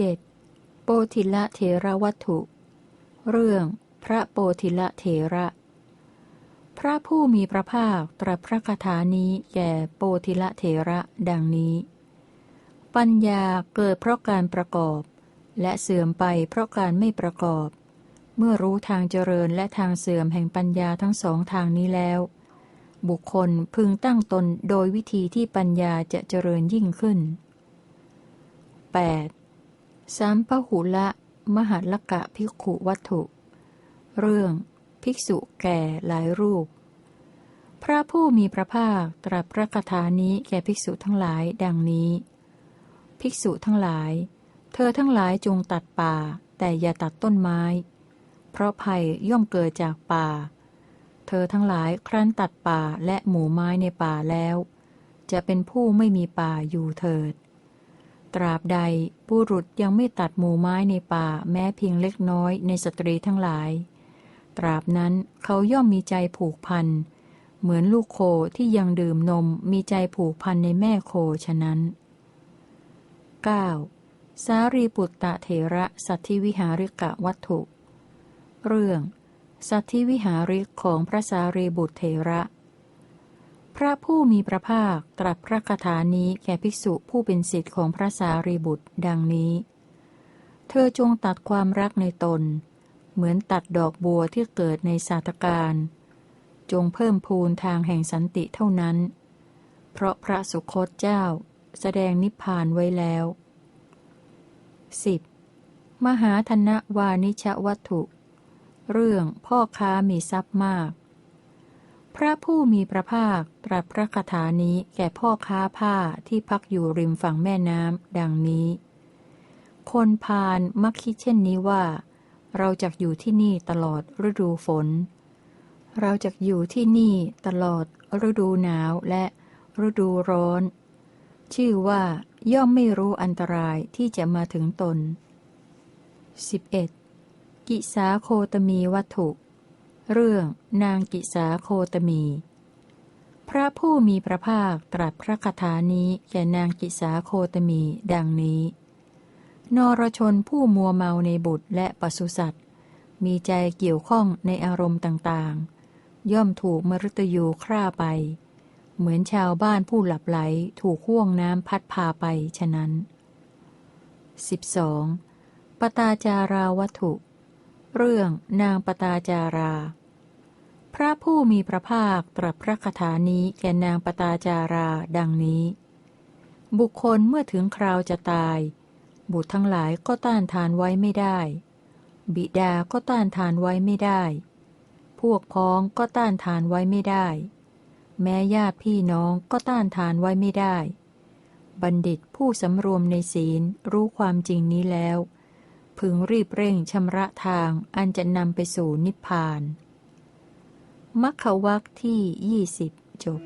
7. โปธิละเถระวัตถุ เรื่อง พระโปธิละเถระ พระผู้มีพระภาคตรัสพระคาถานี้แก่โปธิละเถระดังนี้ ปัญญาเกิดเพราะการประกอบ และเสื่อมไปเพราะการไม่ประกอบ เมื่อรู้ทางเจริญและทางเสื่อมแห่งปัญญาทั้งสองทางนี้แล้ว บุคคลพึงตั้งตนโดยวิธีที่ปัญญาจะเจริญยิ่งขึ้น 8. สัมปหุละ มหัลกะภิกขุวัตถุ เรื่องภิกษุแก่หลายรูป พระผู้มีพระภาคตรัสพระคาถานี้แก่ภิกษุทั้งหลายดังนี้ ภิกษุทั้งหลาย เธอทั้งหลายจงตัดป่า แต่อย่าตัดต้นไม้ เพราะภัยย่อมเกิดจากป่า เธอทั้งหลายครั้นตัดป่าและหมู่ไม้ในป่าแล้ว จะเป็นผู้ไม่มีป่าอยู่เถิด ตราบใดบุรุษยังไม่ตัดหมู่ไม้ในป่าแม้เพียงเล็กน้อยในสตรีทั้งหลาย ตราบนั้นเขาย่อมมีใจผูกพัน เหมือนลูกโคที่ยังดื่มนมมีใจผูกพันในแม่โคฉะนั้น 9. สารีปุตตะเถระสัตธิวิหาริกะวัตถุ เรื่อง สัตธิวิหาริกของพระสารีบุตรเถระ ระผู้มีพระภาคตรัสพระคาถานี้แก่ภิกษุผู้เป็นสิทธิ์ของพระสารีบุตร ดังนี้ เธอจงตัดความรักในตน เหมือนตัดดอกบัวที่เกิดในสาตการ จงเพิ่มพูนทางแห่งสันติเท่านั้น เพราะพระสุคตเจ้า แสดงนิพพานไว้แล้ว 10. มหาธนวานิชวัตถุ เรื่องพ่อค้ามีทรัพย์มาก พระผู้มีพระภาคตรัสพระคาถานี้แก่พ่อค้าผ้าที่พักอยู่ริมฝั่งแม่น้ำดังนี้ คนพาลมักคิดเช่นนี้ว่า เราจะอยู่ที่นี่ตลอดฤดูฝน เราจะอยู่ที่นี่ตลอดฤดูหนาวและฤดูร้อน ชื่อว่าย่อมไม่รู้อันตรายที่จะมาถึงตน 11. กิสาโคตมีวัตถุ เรื่องนางกิสาโคตมี พระผู้มีพระภาคตรัสพระคาถานี้แก่นางกิสาโคตมี ดังนี้ นรชนผู้มัวเมาในบุตรและปศุสัตว์ มีใจเกี่ยวข้องในอารมณ์ต่างๆ ย่อมถูกมรตยูฆ่าไป เหมือนชาวบ้านผู้หลับไหลถูกห่วงน้ำพัดพาไปฉะนั้น 12. ปตาจาราวัตถุ เรื่องนางปตาจารา พระผู้มีพระภาคตรัสพระคาถานี้แก่นางปตาจาราดังนี้ บุคคลเมื่อถึงคราวจะตาย บุตรทั้งหลายก็ต้านทานไว้ไม่ได้ บิดาก็ต้านทานไว้ไม่ได้ พวกพ้องก็ต้านทานไว้ไม่ได้ แม้ญาติพี่น้องก็ต้านทานไว้ไม่ได้ บัณฑิตผู้สำรวมในศีลรู้ความจริงนี้แล้ว พึงรีบเร่งชำระทางอันจะนำไปสู่นิพพานมัคควักที่ยี่สิบจบ